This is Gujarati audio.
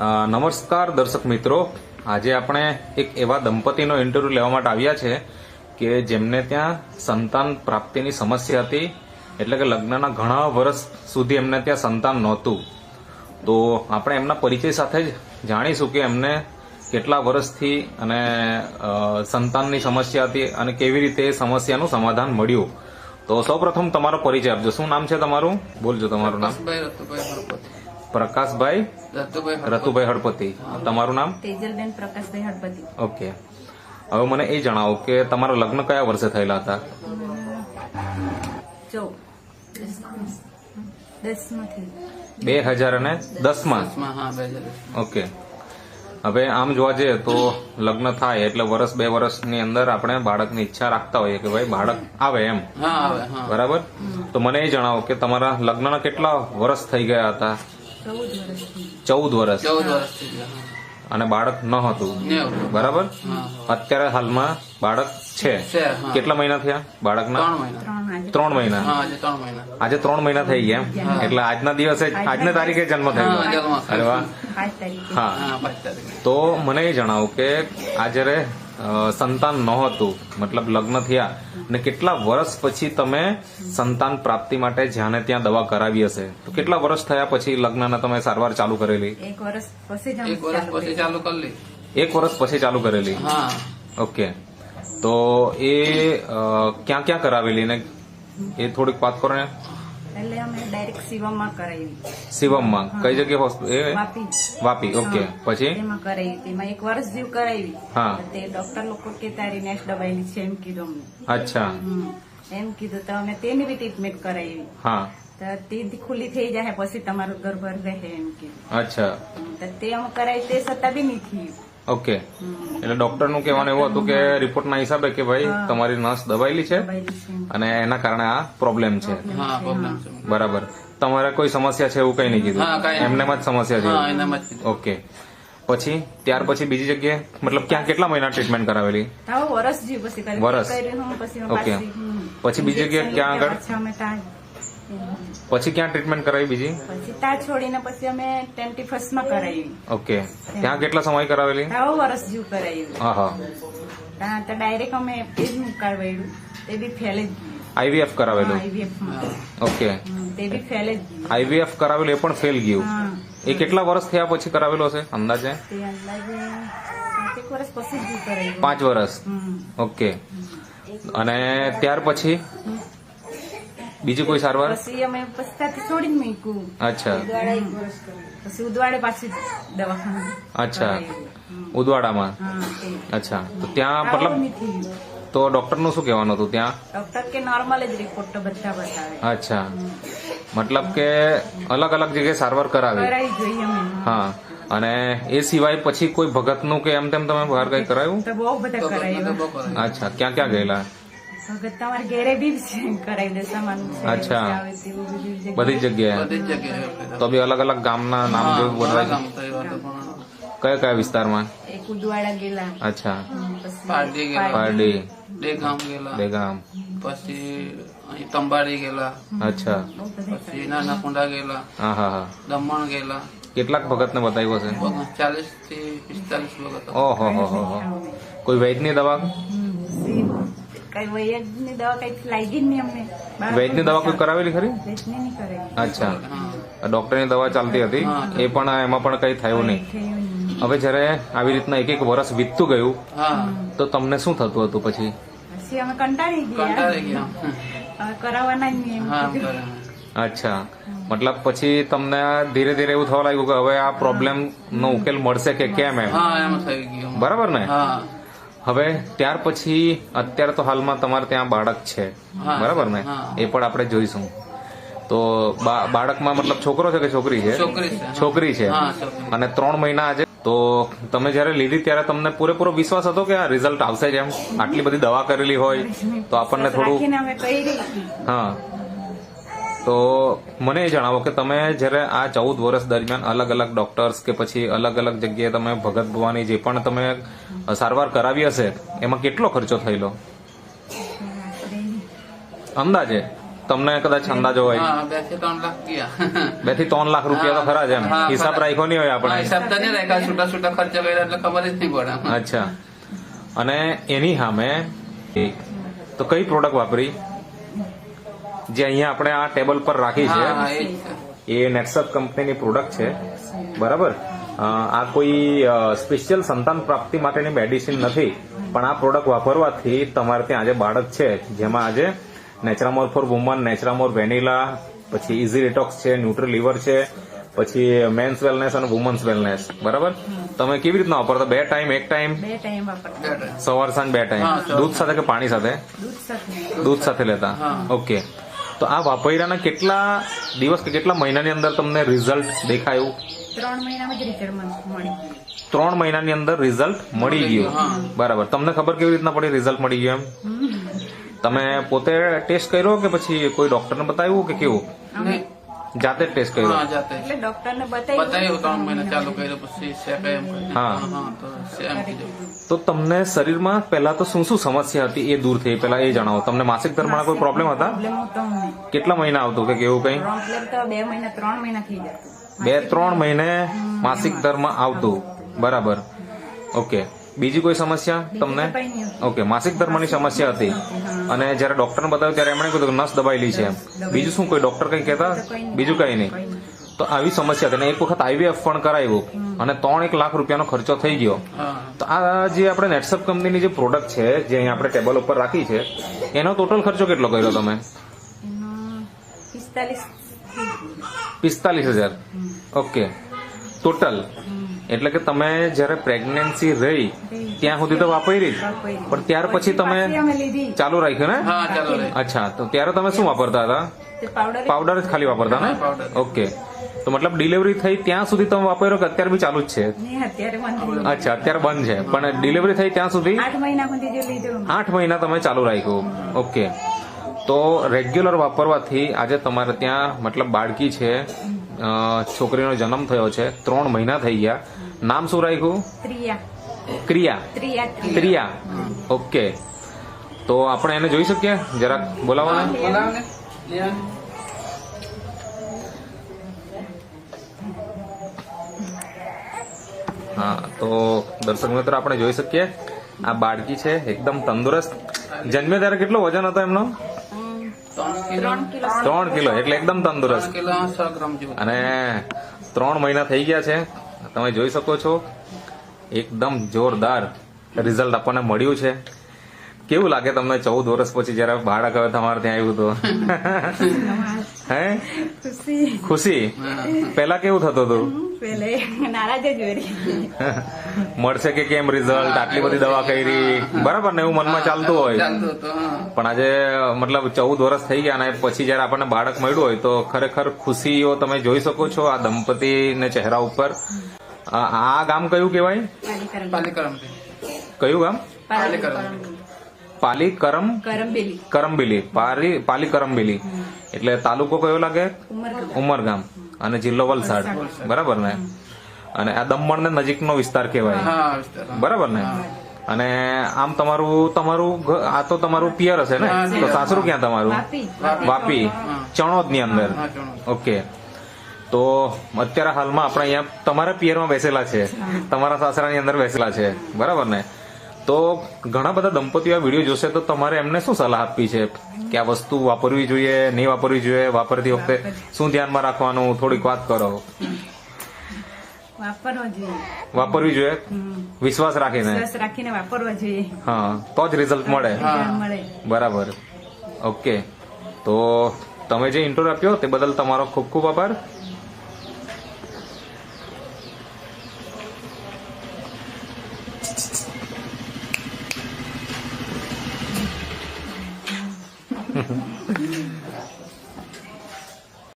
નમસ્કાર દર્શક મિત્રો. આજે આપણે એક એવા દંપતીનો ઇન્ટરવ્યુ લેવા માટે આવ્યા છે કે જેમને ત્યાં સંતાન પ્રાપ્તિની સમસ્યા હતી. એટલે કે લગ્નના ઘણા વર્ષ સુધી એમને ત્યાં સંતાન નહોતું. તો આપણે એમના પરિચય સાથે જ જાણીશું કે એમને કેટલા વર્ષથી અને સંતાનની સમસ્યા હતી અને કેવી રીતે એ સમસ્યાનું સમાધાન મળ્યું. તો સૌપ્રથમ તમારો પરિચય આપજો. શું નામ છે તમારું? બોલજો તમારું નામ. પ્રકાશભાઈ રતુભાઈ હળપતિ. તમારું નામ? તેજલબેન પ્રકાશભાઈ હળપતિ. ઓકે. હવે મને એ જણાવો કે તમારા લગ્ન કયા વર્ષે થયેલા હતા? બે હજાર અને દસમાં. ઓકે. હવે આમ જોવા જઈએ તો લગ્ન થાય એટલે વર્ષ બે વર્ષની અંદર આપણે બાળકની ઈચ્છા રાખતા હોઈએ કે ભાઈ બાળક આવે એમ. હા આવે હા. બરાબર? તો મને એ જણાવો કે તમારા લગ્નના કેટલા વર્ષ થઈ ગયા હતા? ચૌદ વર્ષ. અને બાળક ન હતું. બરાબર? અત્યારે હાલમાં બાળક છે. કેટલા મહિના થયા બાળકના? ત્રણ મહિના. આજે ત્રણ મહિના. હા આજે ત્રણ મહિના. આજે ત્રણ મહિના થઈ ગયા એટલે આજના દિવસે આજના તારીખે જન્મ થયો. અરે વાહ. હા. તો મને એ જણાવો કે આ જ્યારે સંતાન નહોતું. મતલબ લગ્ન થયા. અને કેટલા વર્ષ પછી તમે સંતાન પ્રાપ્તિ માટે જ્યાં ત્યાં દવા કરાવી હશે? તો કેટલા વર્ષ થયા પછી લગ્નના તમે સારવાર ચાલુ કરેલી? એક વર્ષ પછી એક વર્ષ ચાલુ પછી ચાલુ કરી એક વર્ષ પછી ચાલુ કરેલી? ઓકે. તો એ ક્યાં ક્યાં કરાવેલી? ને એ થોડીક વાત કરો ને. એટલે અમે ડાયરેક્ટ શિવમમાં કરાવી શિવમમાં? કઈ જગ્યાએ હોસ્પિટલ એ? વાપી. વાપી ઓકે હા. પછી? તેમાં કરાવી તેમાં એક વર્ષ જેવું કરાવી હા. તો તે ડોક્ટર લોકો કે તારી નેક્સ્ટ દબાયેલી છે એમ કીધું અમને. અચ્છા. હમ. એમ કીધું તો અમે તેની બી ટ્રીટમેન્ટ કરાવી હા. તો તે ખુલ્લી થઈ જાય પછી તમારું ગર્ભ રહે એમ કીધું અચ્છા. હમ. તો તે અમે કરાવી તે છતાં બી નહીં થયું. ઓકે એટલે ડોક્ટરનું કહેવાનું એવું હતું કે રિપોર્ટના હિસાબે કે ભાઈ તમારી નસ દબાયેલી છે. અને એના કારણે આ પ્રોબ્લેમ છે. હા બરાબર. તમારે કોઈ સમસ્યા છે એવું કઈ નહીં કીધું? હા, એમનેમાં જ સમસ્યા હા છે એનામાં જ કીધું. ઓકે પછી ત્યાર પછી બીજી જગ્યાએ મતલબ ક્યાં કેટલા મહિના ટ્રીટમેન્ટ કરાવેલી? વરસ ઓકે. પછી બીજી જગ્યાએ ક્યાં આગળ? પાછા ક્યાં ટ્રીટમેન્ટ કરાવી બીજી? પછી ત્યાં છોડીને પછી અમે ટ્વેન્ટી ફર્સ્ટમાં કરાવી ઓકે ત્યાં કેટલા સમય કરાવેલી? તાવ વર્ષ જેવું કરાવ્યું હા હા ત્યાં તો ડાયરેક્ટ અમે એ મુકાવેલું. તે બી ફેલે જ આઈવીએફ કરાવેલું? ઓકે તે બી ફેલે જ આઈવીએફ કરાવેલું એ પણ ફેલ ગયું. એ કેટલા વર્ષ થયા પછી કરાવેલો હશે અંદાજે? પાંચ વર્ષ. ઓકે અને ત્યાર પછી? બીજી કોઈ સારવાર? પછી અમે પસ્તાથી છોડીને મૂક્યું. અચ્છા. પછી ઉદવાડે પાછી દવાખાના અચ્છા. ઉદવાડામાં? અચ્છા. તો ત્યાં મતલબ તો ડોક્ટરનું શું કહેવાનું હતું ત્યાં? ડોક્ટર કે નોર્મલ જ રિપોર્ટ તો બધા બતાવે. અચ્છા. મતલબ કે અલગ અલગ જગ્યાએ સારવાર કરાવી. હા. અને એ સિવાય પછી કોઈ ભગતનું કે એમ તેમ તમે બહાર કઈ કરાયું. અચ્છા. ક્યાં ક્યાં ગયેલા? તમારે ઘેરે બી કરાવી દે સામાન અચ્છા. બધી જગ્યાએ. બધી જગ્યાએ તો બી અલગ અલગ ગામના નામ જેવું પણ કયા કયા વિસ્તારમાં? એક ઉદવાડા ગયેલા અચ્છા. પારડી ગેલા. પારડી. દેગામ ગયેલા બેગામ. પછી અહીં તંબાડી ગયેલા અચ્છા. પછી નાના કુંડા ગયેલા હા હા હા. દમણ ગયેલા કેટલાક ભગતને બતાવ્યો છે ચાલીસથી પિસ્તાલીસ વખત ઓહો હો હો કોઈ કોઈ વૈદની દવા. કઈ વૈદની દવા કઈ લાગી જ નહીં અમને. બાળકો દવા કોઈ કરાવેલી ખરી? વૈદની નહીં કરાવી અચ્છા. ડોક્ટરની દવા ચાલતી હતી. એ પણ એમાં પણ કઈ થયું નહીં. હવે જ્યારે આવી રીતના એક એક વર્ષ વીતતું ગયું તો તમને શું થતું હતું પછી? પછી અમે કંટાળી ગયા. કરાવવાના જ નહીં. અચ્છા. મતલબ પછી તમને ધીરે ધીરે એવું થવા લાગ્યું કે હવે આ પ્રોબ્લેમ નો ઉકેલ મળશે કે કેમ એમ? હા એમ થઈ ગયું. બરાબર ને? હા. હવે ત્યાર પછી અત્યારે તો હાલમાં તમારે ત્યાં બાળક છે. બરાબર ને? એ પણ આપણે જોઈશું. તો બા- બાળકમાં મતલબ છોકરો છે કે છોકરી છે? છોકરી છે અને ત્રણ મહિના આજે. તો તમે જયારે લીધી ત્યારે તમને પૂરેપૂરો વિશ્વાસ હતો કે આ રિઝલ્ટ આવશે જ એમ? આટલી બધી દવા કરેલી હોય તો આપણને થોડું હા. તો મને એ જણાવો કે તમે જ્યારે આ ચૌદ વર્ષ દરમિયાન અલગ અલગ ડોક્ટર્સ કે પછી અલગ અલગ જગ્યાએ તમે ભગત ભવાની જે પણ તમે સારવાર કરાવી હશે એમાં કેટલો ખર્ચો થયેલો? અંદાજે? તમને કદાચ અંદાજો હોય. બેથી ત્રણ લાખ ગયા બેથી ત્રણ લાખ રૂપિયા તો ખરા છે એમ. હિસાબ રાખ્યો નહીં હોય આપણે. હિસાબ તો નહીં રાખ્યા છૂટા છૂટા ખર્ચો કર્યા એટલે ખબર જ નહીં પડે. અચ્છા. અને એની સામે તો કઈ પ્રોડક્ટ વાપરી? જે અહીંયા આપણે આ ટેબલ પર રાખી છે. એ. નેક્સટ કંપનીની પ્રોડક્ટ છે. બરાબર? આ કોઈ સ્પેશિયલ સંતાન પ્રાપ્તિ માટેની મેડિસિન નથી. પણ આ પ્રોડક્ટ વાપરવાથી તમારે ત્યાં આજે બાળક છે. જેમાં આજે Naturamore for women Naturamore vanilla પછી ઇઝી રિટોક્સ છે ન્યુટ્રી લીવર છે પછી મેન્સ વેલનેસ અને વુમન્સ વેલનેસ બરાબર? તમે કેવી રીતના વાપરતા? બે ટાઈમ એક ટાઈમ. સવાર સાંજ બે ટાઈમ. દૂધ સાથે કે પાણી સાથે? દૂધ સાથે લેતા? ઓકે. તો આ વાપર્યાના કેટલા દિવસ કે કેટલા મહિનાની અંદર તમને રિઝલ્ટ દેખાયું? ત્રણ મહિનામાં જ રિઝલ્ટ મળી ત્રણ મહિનાની અંદર રિઝલ્ટ મળી ગયું. બરાબર. તમને ખબર કેવી રીતના પડી રિઝલ્ટ મળી ગયું એમ? તમે પોતે ટેસ્ટ કર્યો કે પછી કોઈ ડોક્ટરને બતાવ્યું કે કેવું. જાતે જ ટેસ્ટ કર્યો. હા જાતે એટલે ડોક્ટરને બતાવ્યું બતાવ્યું ત્રણ મહિના ચાલુ કર્યું પછી શેક એમ હા. તો સેમ તો તમને શરીરમાં પહેલા તો શું શું સમસ્યા હતી એ દૂર થઈ? પહેલા એ જણાવો. તમને માસિક ધર્મના કોઈ પ્રોબ્લેમ હતા? કેટલા મહિના આવતું કે કેવું કઈ? બે મહિના ત્રણ મહિના થઈ જતું બે ત્રણ મહિને માસિક ધર્મ આવતું. બરાબર. ઓકે. બીજી કોઈ સમસ્યા તમને. ઓકે માસિક ધર્મની સમસ્યા હતી. અને જ્યારે ડોક્ટરને બતાવ્યું ત્યારે એમણે કીધું કે નસ દબાયેલી છે બીજું શું કોઈ ડોક્ટર કઈ કહેતા? બીજું કઈ નહીં. તો આવી સમસ્યા હતી. અને એક વખત આઈવીએફ પણ કરાવ્યું અને ત્રણ એક લાખ રૂપિયાનો ખર્ચો થઈ ગયો. તો આ જે આપણે નેટસપ કંપનીની જે પ્રોડક્ટ છે જે અહીંયા આપણે ટેબલ ઉપર રાખી છે એનો ટોટલ ખર્ચો કેટલો કર્યો તમે? પિસ્તાલીસ પિસ્તાલીસ હજાર. ઓકે ટોટલ એટલે કે તમે જ્યારે પ્રેગ્નન્સી રહી ત્યાં સુધી તો વાપરી પણ ત્યાર પછી તમે ચાલુ રાખ્યું ને? હા ચાલો રે અચ્છા તો ત્યારે તમે શું વાપરતા હતા? પાવડર પાવડર જ ખાલી વાપરતા ને? ઓકે તો મતલબ ડિલિવરી થઈ ત્યાં સુધી તમે વાપર્યો કે અત્યારે બી ચાલુ જ છે? નહીં અત્યારે બંધ થઈ ગયું. અચ્છા અત્યારે બંધ છે. પણ ડિલિવરી થઈ ત્યાં સુધી? આઠ મહિના સુધી જે લીધું. આઠ મહિના તમે ચાલુ રાખ્યું. ઓકે તો રેગ્યુલર વાપરવાથી આજે તમારે ત્યાં મતલબ બાળકી છે. છોકરીનો જન્મ થયો છે. ત્રણ મહિના થઈ ગયા. નામ શું રાખ્યું? ક્રિયા ક્રિયા. ત્રિયા ત્રિયા ત્રિયા ઓકે. તો આપણે એને જોઈ શકીએ? જરાક બોલાવો ને. બોલાવો ને લે આવ. હા તો દર્શક મિત્રો આપણે જોઈ શકીએ. આ બાળકી છે એકદમ તંદુરસ્ત. જન્મે ત્યારે કેટલો વજન હતો એમનો? ત્રણ કિલો. એટલે એકદમ તંદુરસ્ત. અને ત્રણ મહિના થઈ ગયા છે. તમે જોઈ શકો છો. એકદમ જોરદાર રિઝલ્ટ આપણને મળ્યું છે. કેવું લાગે તમને ચૌદ વર્ષ પછી જયારે બાળક હવે તમારે ત્યાં આવ્યું તો? હે? ખુશી. ખુશી? પેલા કેવું થતું હતું પેલે નારાજ જ મળશે કે કેમ રિઝલ્ટ આટલી બધી દવા કરી. બરાબર ને એવું મનમાં ચાલતું હોય. ચાલતું હતું હા. પણ આજે મતલબ ચૌદ વર્ષ થઈ ગયા અને પછી જયારે આપણને બાળક મળ્યું હોય તો ખરેખર ખુશીઓ તમે જોઈ શકો છો આ દંપતીને ચહેરા ઉપર. આ ગામ કયું કહેવાય? પાલીકરમ પાલીકરમ. કયું ગામ? પાલીકરમ. પાલી કરમ કરમબેલી. કરમબેલી. પાલી પાલી કરમબેલી. એટલે તાલુકો કયો લાગે? ઉમરગામ. અને જિલ્લો વલસાડ. બરાબર ને? અને આ દમણ ને નજીકનો વિસ્તાર કહેવાય. બરાબર ને? અને આમ તમારું તમારું આ તો તમારું પિયર હશે ને? તો સાસરું ક્યાં તમારું? વાપી. વાપી. ચણોદની અંદર. ઓકે. તો અત્યારે હાલમાં આપણે અહીંયા તમારા પિયરમાં બેસેલા છે. તમારા સાસરાની અંદર બેસેલા છે. બરાબર ને? તો ઘણા બધા દંપતીઓ આ વીડિયો જોશે તો તમારે એમને શું સલાહ આપવી છે? કે આ વસ્તુ વાપરવી જોઈએ નહીં વાપરવી જોઈએ વાપરતી વખતે શું ધ્યાનમાં રાખવાનું થોડીક વાત કરો. વાપરવી જોઈએ. વિશ્વાસ રાખીને? રાખીને વાપરવા જોઈએ. હા તો જ રિઝલ્ટ મળે. રિઝલ્ટ મળે. બરાબર. ઓકે. તો તમે જે ઇન્ટરવ્યુ આપ્યો તે બદલ તમારો ખૂબ ખૂબ આભાર.